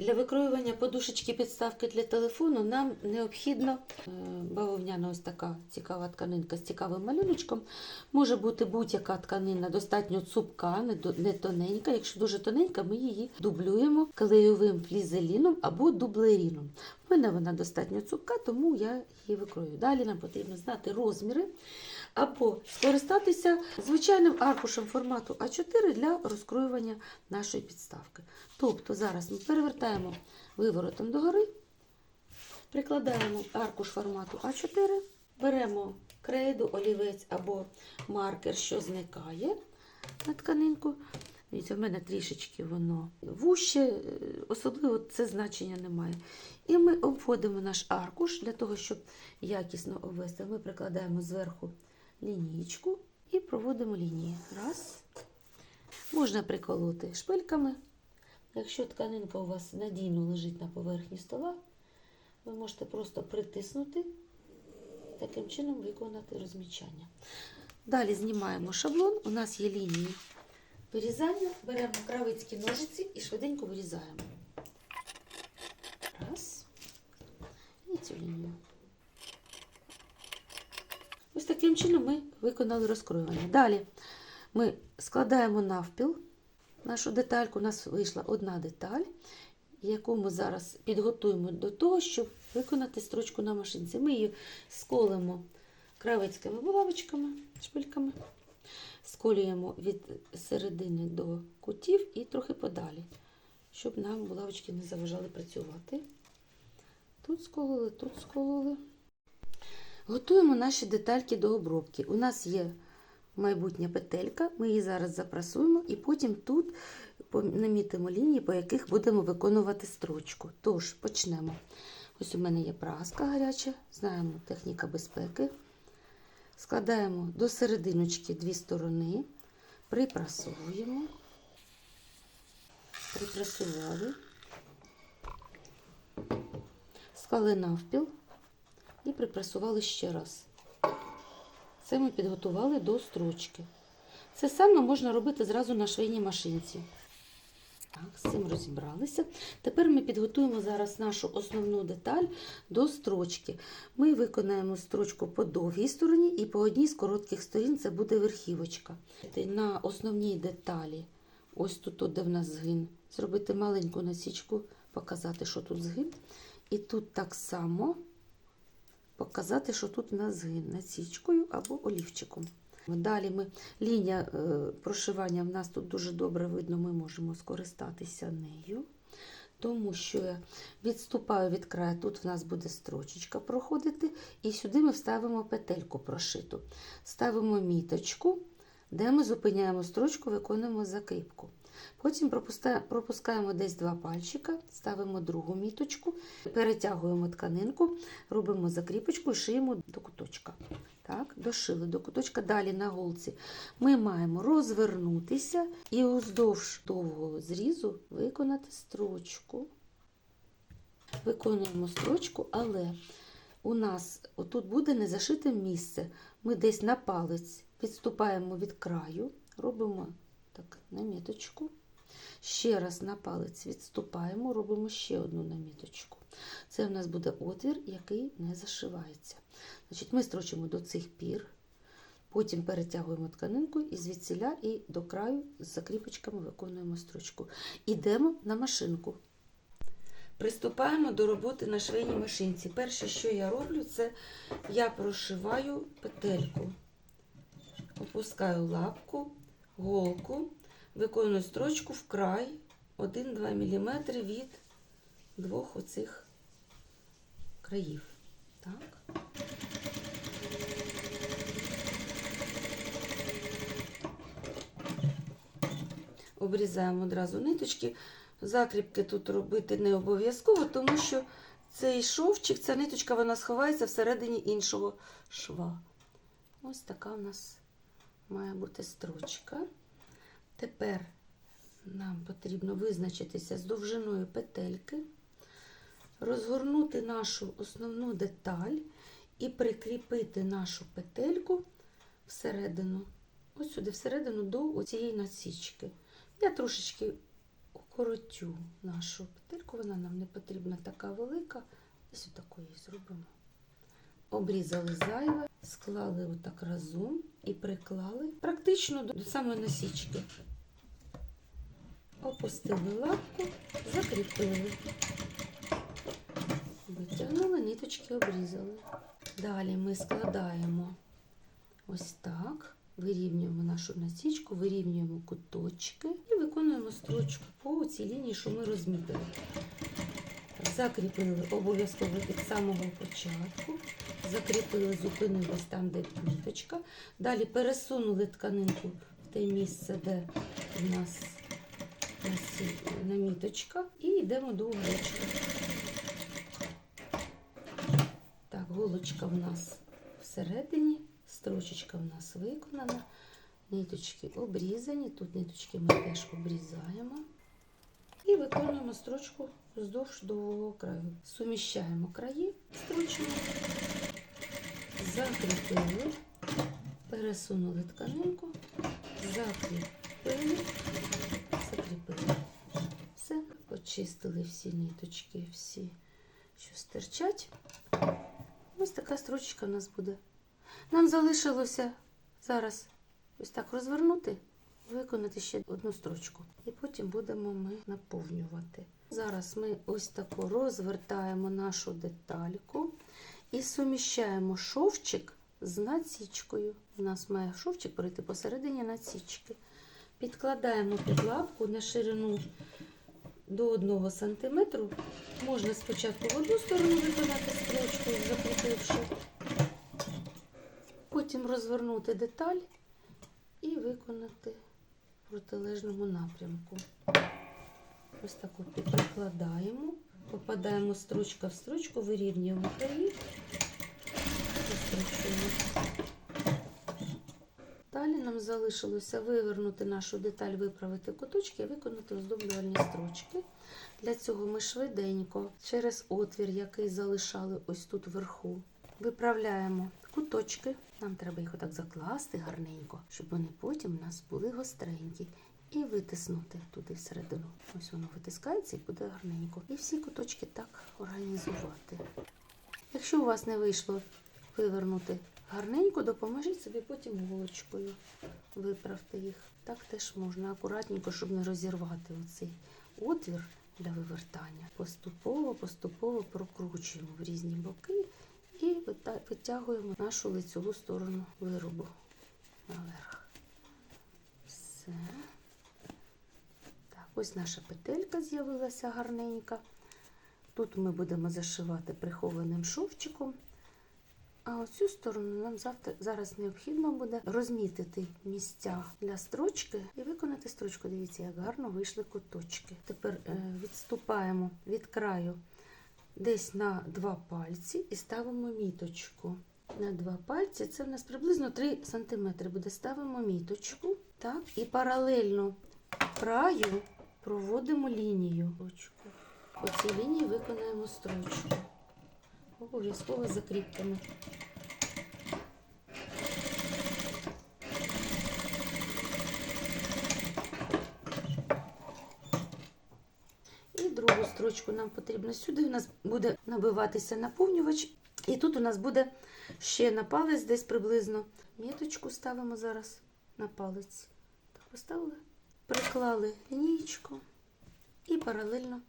Для викроювання подушечки підставки для телефону нам необхідно е, бавовняна ось така цікава тканинка з цікавим малюночком. Може бути будь-яка тканина, достатньо цупка, не не тоненька. Якщо дуже тоненька, ми її дублюємо клеєвим флізеліном або дублеріном. Мене вона достатньо цупка, тому я її викрою. Далі нам потрібно знати розміри або скористатися звичайним аркушем формату А4 для розкроювання нашої підставки. Тобто зараз ми перевертаємо виворотом догори, прикладаємо аркуш формату А4, беремо крейду, олівець або маркер, що зникає на тканинку. Дивіться, в мене трішечки воно вуще, е, особливо це значення немає. І ми обводимо наш аркуш для того, щоб якісно обвести. Ми прикладаємо зверху лінійку і проводимо лінії. Раз. Можна приколоти шпильками. Якщо тканинка у вас надійно лежить на поверхні стола, ви можете просто притиснути, таким чином виконати розмічання. Далі знімаємо шаблон. У нас є лінії вирізання. Беремо кравицькі ножиці і швиденько вирізаємо. Раз. І цю лінію. Ось таким чином ми виконали розкроювання. Далі ми складаємо навпіл нашу детальку. У нас вийшла одна деталь, яку ми зараз підготуємо до того, щоб виконати строчку на машинці. Ми її сколимо кравецькими булавочками, шпильками, сколюємо від середини до кутів і трохи подалі, щоб нам булавочки не заважали працювати. Тут скололи, тут скололи. Готуємо наші детальки до обробки. У нас є майбутня петелька, ми її зараз запрасуємо і потім тут намітимо лінії, по яких будемо виконувати строчку. Тож, почнемо. Ось у мене є праска гаряча, знаємо техніка безпеки. Складаємо до серединочки дві сторони, припрасовуємо, припрасували, склали навпіл і припрасували ще раз. Це ми підготували до строчки. Це саме можна робити зразу на швейній машинці. Так, з цим розібралися. Тепер ми підготуємо зараз нашу основну деталь до строчки. Ми виконаємо строчку по довгій стороні і по одній з коротких сторін це буде верхівочка. На основній деталі, ось тут, де в нас згин, зробити маленьку насічку, показати, що тут згин. І тут так само показати, що тут у нас згин насічкою або олівчиком. Далі ми лінія е, прошивання в нас тут дуже добре видно, ми можемо скористатися нею, тому що я відступаю від краю, тут в нас буде строчечка проходити, і сюди ми вставимо петельку прошиту. Ставимо міточку, де ми зупиняємо строчку, виконуємо закріпку. Потім пропускаємо десь два пальчика, ставимо другу міточку, перетягуємо тканинку, робимо закріпочку і шиємо до куточка. Дошили до куточка. Далі на голці ми маємо розвернутися і уздовж довгого зрізу виконати строчку. Виконуємо строчку, але у нас отут буде незашите місце. Ми десь на палець відступаємо від краю, робимо так, наміточку. Ще раз на палець відступаємо, робимо ще одну наміточку. Це в нас буде отвір, який не зашивається. Значить, Ми строчимо до цих пір, потім перетягуємо тканинку і звідсіля і до краю з закріпочками виконуємо строчку. Ідемо на машинку. Приступаємо до роботи на швейній машинці. Перше, що я роблю, це я прошиваю петельку. Опускаю лапку, голку, виконую строчку в край 1-2 мм від двох оцих країв. Так. Обрізаємо одразу ниточки. Закріпки тут робити не обов'язково, тому що цей шовчик, ця ниточка, вона сховається всередині іншого шва. Ось така у нас має бути строчка. Тепер нам потрібно визначитися з довжиною петельки, розгорнути нашу основну деталь і прикріпити нашу петельку всередину, ось сюди, всередину до цієї насічки. Я трошечки укоротю нашу петельку. вона нам не потрібна така велика. Ось отаку її зробимо. Обрізали зайве, склали отак разом і приклали практично до, самої носічки. Опустили лапку, закріпили. Витягнули, обрізали. Далі ми складаємо ось так, вирівнюємо нашу насічку, вирівнюємо куточки і виконуємо строчку по цій лінії, що ми розмітили. Закріпили обов'язково від самого початку, закріпили, зупинились там, де ниточка. Далі пересунули тканинку в те місце, де у нас наміточка, і йдемо до уголочка. Так, голочка в нас всередині, строчечка в нас виконана, ниточки обрізані. Тут ниточки ми теж обрізаємо. І виконуємо строчку вздовж довгого краю. Суміщаємо краї строчно, закріпили, пересунули тканинку, закріпили, закріпили. Все, почистили всі ниточки, всі, що стирчать. Ось така строчка у нас буде. Нам залишилося зараз ось так розвернути, виконати ще одну строчку. І потім будемо ми наповнювати. Зараз ми ось тако розвертаємо нашу детальку і суміщаємо шовчик з націчкою. У нас має шовчик перейти посередині націчки. Підкладаємо під лапку на ширину до 1 см. Можна спочатку в одну сторону виконати строчку, закріпивши, потім розвернути деталь і виконати в протилежному напрямку. Ось так от прикладаємо, попадаємо строчка в строчку, вирівнюємо краї, розкручуємо. Далі нам залишилося вивернути нашу деталь, виправити куточки і виконати оздоблювальні строчки. Для цього ми швиденько через отвір, який залишали ось тут вверху, виправляємо куточки. Нам треба їх отак закласти гарненько, щоб вони потім у нас були гостренькі. І витиснути туди всередину. Ось воно витискається і буде гарненько. І всі куточки так організувати. Якщо у вас не вийшло вивернути гарненько, допоможіть собі потім голочкою. Виправте їх. Так теж можна акуратненько, щоб не розірвати оцей отвір для вивертання. Поступово, поступово прокручуємо в різні боки і витягуємо нашу лицеву сторону виробу наверх. Все. Так, ось наша петелька з'явилася гарненька. Тут ми будемо зашивати прихованим шовчиком. А оцю сторону нам завтра, зараз необхідно буде розмітити місця для строчки і виконати строчку. Дивіться, як гарно вийшли куточки. Тепер е, відступаємо від краю десь на два пальці і ставимо міточку. На два пальці це в нас приблизно 3 см буде. Ставимо міточку. Так, і паралельно краю проводимо лінію. По цій лінії виконаємо строчку. Обов'язково закріпимо. І другу строчку нам потрібно сюди. У нас буде набиватися наповнювач. І тут у нас буде ще на палець десь приблизно. Міточку ставимо зараз на палець. Так, поставили. Приклали лінієчку і паралельно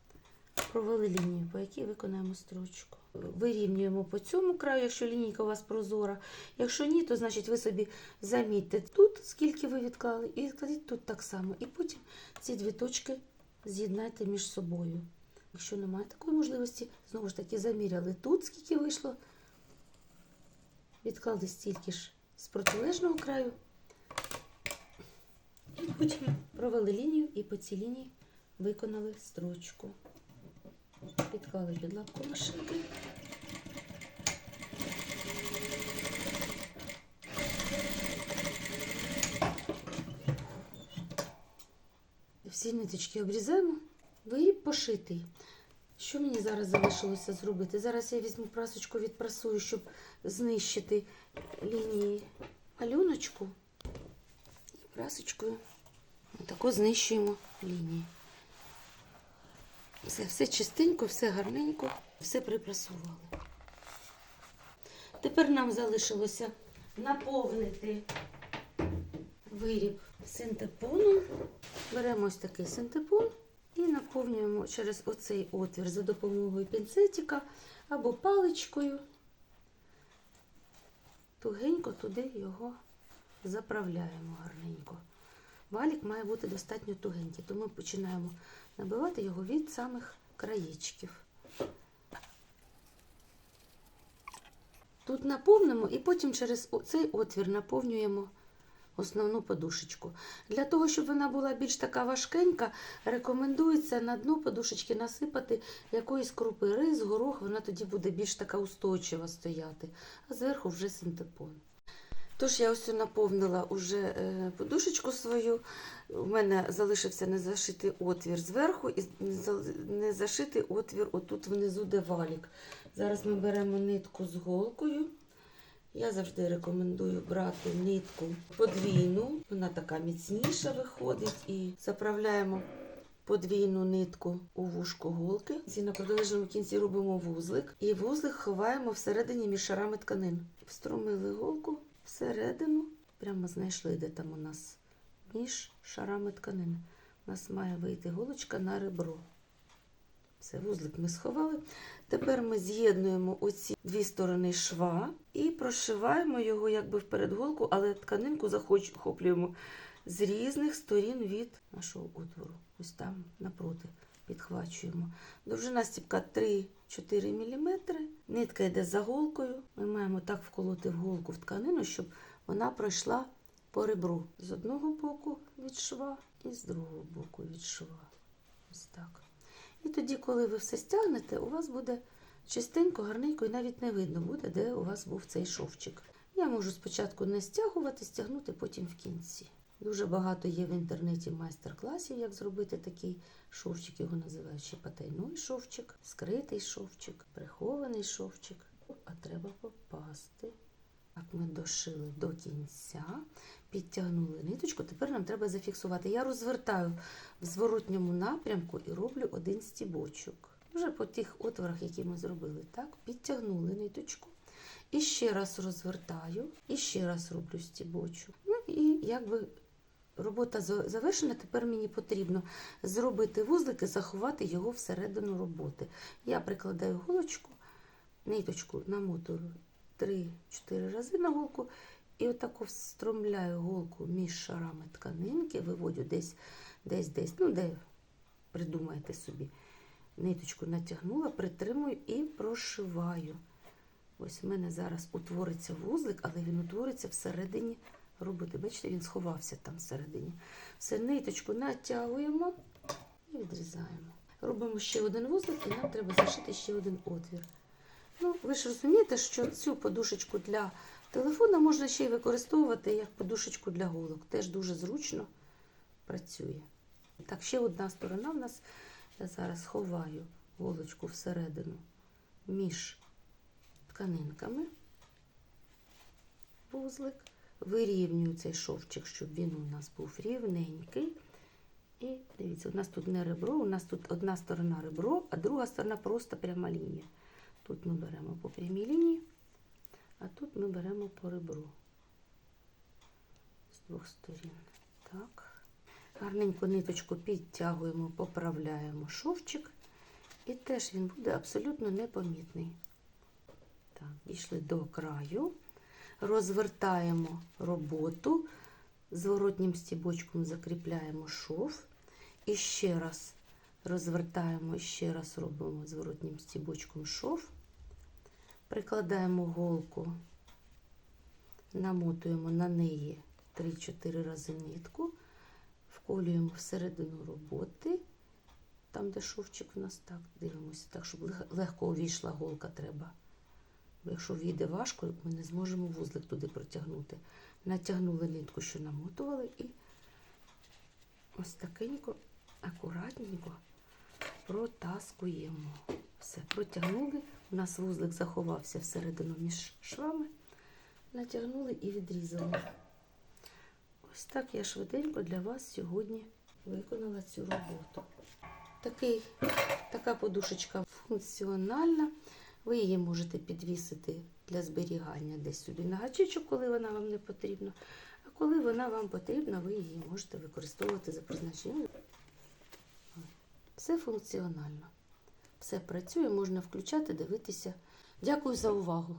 провели лінію, по якій виконаємо строчку. Вирівнюємо по цьому краю, якщо лінійка у вас прозора. Якщо ні, то значить ви собі замітьте тут, скільки ви відклали, і відкладіть тут так само. І потім ці дві точки з'єднайте між собою. Якщо немає такої можливості, знову ж таки заміряли тут, скільки вийшло. Відклали стільки ж з протилежного краю. І потім провели лінію і по цій лінії виконали строчку. Підклали під лапку машинки. Всі ниточки обрізаємо, виріб пошитий. Що мені зараз залишилося зробити? Зараз я візьму прасочку, відпрасую, щоб знищити лінії малюночку. І прасочкою отако знищуємо лінії. Все, все чистенько, все гарненько, все припрасували. Тепер нам залишилося наповнити виріб синтепоном. Беремо ось такий синтепон і наповнюємо через оцей отвір за допомогою пінцетика або паличкою. Тугенько туди його заправляємо гарненько. Валік має бути достатньо тугенький, тому починаємо набивати його від самих краєчків. Тут наповнимо і потім через цей отвір наповнюємо основну подушечку. Для того, щоб вона була більш така важкенька, рекомендується на дно подушечки насипати якоїсь крупи рис, горох, вона тоді буде більш така устойчива стояти, а зверху вже синтепон. Тож я ось наповнила уже е, подушечку свою. У мене залишився незашитий отвір зверху і неза- незашитий отвір отут внизу, де валік. Зараз ми беремо нитку з голкою. Я завжди рекомендую брати нитку подвійну, вона така міцніша виходить. І заправляємо подвійну нитку у вушко голки. І на протилежному кінці робимо вузлик. І вузлик ховаємо всередині між шарами тканин. Встромили голку всередину, прямо знайшли, де там у нас між шарами тканин. У нас має вийти голочка на ребро. Все, вузлик ми сховали. Тепер ми з'єднуємо оці дві сторони шва і прошиваємо його якби вперед голку, але тканинку захоплюємо з різних сторін від нашого отвору. Ось там напроти підхвачуємо. Довжина стіпка 3-4 мм. Нитка йде за голкою. Ми маємо так вколоти в голку в тканину, щоб вона пройшла по ребру з одного боку від шва і з другого боку від шва. Ось так. І тоді, коли ви все стягнете, у вас буде чистенько, гарненько і навіть не видно буде, де у вас був цей шовчик. Я можу спочатку не стягувати, стягнути потім в кінці. Дуже багато є в інтернеті майстер-класів, як зробити такий шовчик. Його називають ще потайний шовчик, скритий шовчик, прихований шовчик. А треба попасти. Так, ми дошили до кінця, підтягнули ниточку. Тепер нам треба зафіксувати. Я розвертаю в зворотньому напрямку і роблю один стібочок. Вже по тих отворах, які ми зробили. Так, підтягнули ниточку. І ще раз розвертаю, і ще раз роблю стібочок. Ну і якби робота завершена. Тепер мені потрібно зробити вузлик і заховати його всередину роботи. Я прикладаю голочку, ниточку намотую 3-4 рази на голку. І отако встромляю голку між шарами тканинки, виводю десь, десь, десь, ну де придумайте собі. Ниточку натягнула, притримую і прошиваю. Ось в мене зараз утвориться вузлик, але він утвориться всередині роботи. Бачите, він сховався там всередині. Все, ниточку натягуємо і відрізаємо. Робимо ще один вузлик, і нам треба зашити ще один отвір. Ну, ви ж розумієте, що цю подушечку для телефона можна ще й використовувати як подушечку для голок. Теж дуже зручно працює. Так, ще одна сторона в нас. Я зараз ховаю голочку всередину між тканинками. Вузлик. Вирівнюю цей шовчик, щоб він у нас був рівненький. І дивіться, у нас тут не ребро, у нас тут одна сторона ребро, а друга сторона просто пряма лінія. Тут ми беремо по прямій лінії, а тут ми беремо по ребру з двох сторін. Так. Гарненько ниточку підтягуємо, поправляємо шовчик, і теж він буде абсолютно непомітний. Так, дійшли до краю, розвертаємо роботу, зворотнім стібочком закріпляємо шов. І ще раз розвертаємо, ще раз робимо зворотнім стібочком шов. Прикладаємо голку, намотуємо на неї 3-4 рази нитку, вколюємо всередину роботи, там, де шовчик у нас так, дивимося, так, щоб легко увійшла голка треба. Якщо війде важко, ми не зможемо вузлик туди протягнути. Натягнули нитку, що намотували, і ось такенько, акуратненько протаскуємо. Все, протягнули. У нас вузлик заховався всередину між швами. Натягнули і відрізали. Ось так я швиденько для вас сьогодні виконала цю роботу. Такий, така подушечка функціональна. Ви її можете підвісити для зберігання десь сюди на гачечок, коли вона вам не потрібна. А коли вона вам потрібна, ви її можете використовувати за призначенням. Все функціонально. Все працює, можна включати, дивитися. Дякую за увагу.